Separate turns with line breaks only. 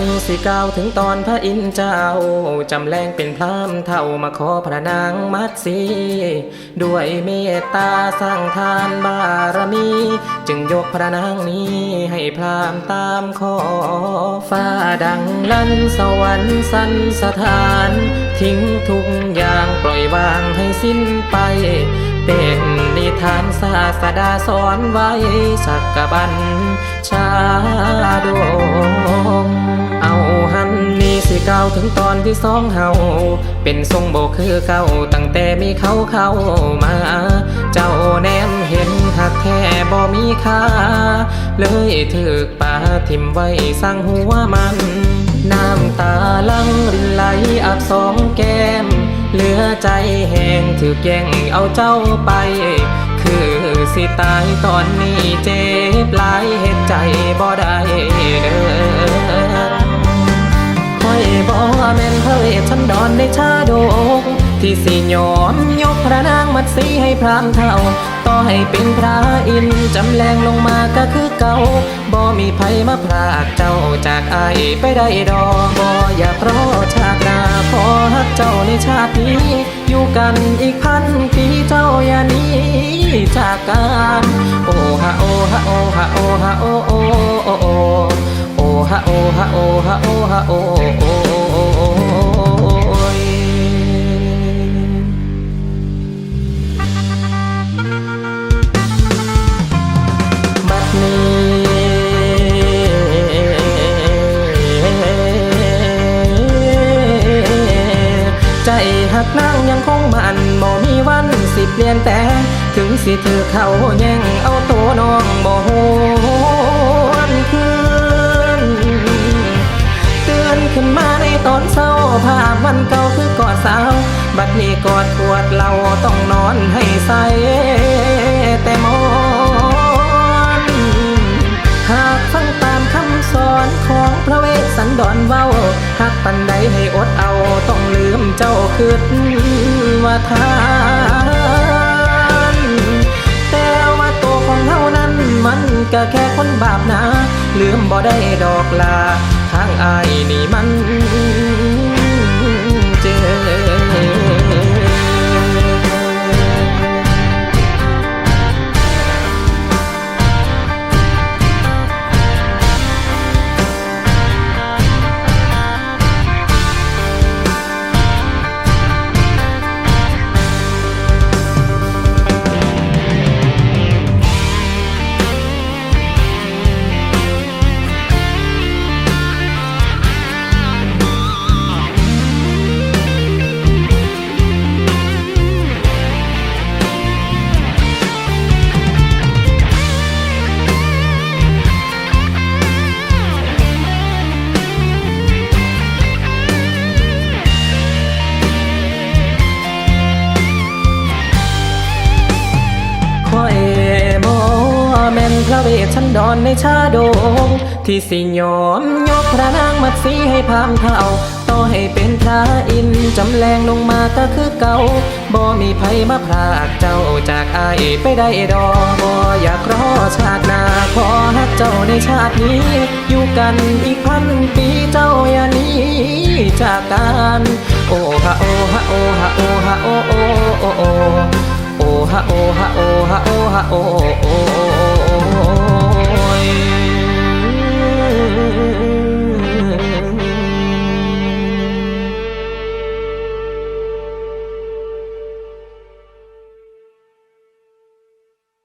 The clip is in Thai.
นี้สิกล่าวถึงตอนพระอินทร์เจ้า จำแรงเป็นพรามเท่ามาขอพระนางมัดสีด้วยเมตตาสร้างทานบารมี จึงยกพระนางนี้ให้พรามตามขอฟ้าดังลั่นสวรรค์สันสถาน ทิ้งทุกอย่างปล่อยวางให้สิ้นไป เป็นนิทานศาสดาสอนไว้สักกบันชาดงเอาหันนี่สิเก่าถึงตอนที่สองเฮาเป็นทรงโบคือเก่าตั้งแต่มีเขาเข้ามา เจ้าแนมเห็นหักแท้บ่มีค่า เลยถึกปาทิมไว้สร้างหัวมัน น้ำตาลังรินไหลอาบสองแก้ม เหลือใจแหงถือแย่งเอาเจ้าไป คือสิตายตอนนี้เจ็บหลายเหตุใจบ่ได้เด้อคอยบอกว่แม่นพระเวทชันดอนในชาดก ที่สิยอมยกพระนางมัดสีให้พรามเท่า ต่อให้เป็นพระอินจำแรงลงมาก็คือเก่าบ่มีภัยมาพรากเจ้าจากอายไปได้ดอกบ่อยากรอชาตินาขอฮักเจ้าในชาตินี้ อยู่กันอีกพันปีเจ้าอย่านี้จากกันโอ้ฮะโอ้ฮะโอ้ฮะโอ้ฮะโอ้โอ้โอ้โอ้โอฮะโอฮะโอฮะโอฮะโอโอ ใจหักนางยังคงมันบ่มีวันสิเปลี่ยนแต่ถึงสิถือเขาแย่งเอาตัวน้องบ่หวนคืนเตือนขึ้นมาในตอนเศร้าภาพวันเก่าคือกอดสาว บัดนี้กอดขวดเราต้องนอนให้ใส่แต่มอนหากฟังตามคำสอนของพระเวสสันดรเว้าหากปันใดให้อดเอา ต้องลืมเจ้าคืนว่าทานแต่ว่าตัวของเฮานั้นมันก็แค่คนบาปนะ ลืมบ่ได้ดอกลาทางอายนี่มัน พระเวทชันดอนในชาดงที่สิยอมยกพระนางมัดสีให้พามเท่าต่อให้เป็นพระอินจำแรงลงมาก็คือเก่าบ่มีภัยมาพรากเจ้าจากอายไปได้ดอกบ่อยากรอชาติหน้าขอฮักเจ้าในชาตินี้ อยู่กันอีกพันปีเจ้าอย่าหนี้จากกันโอ้ฮะโอ้ฮะโอ้ฮะโอ้ฮะโอ้โอ้โอ้โอ้โอฮะโอฮะโอฮะโอฮ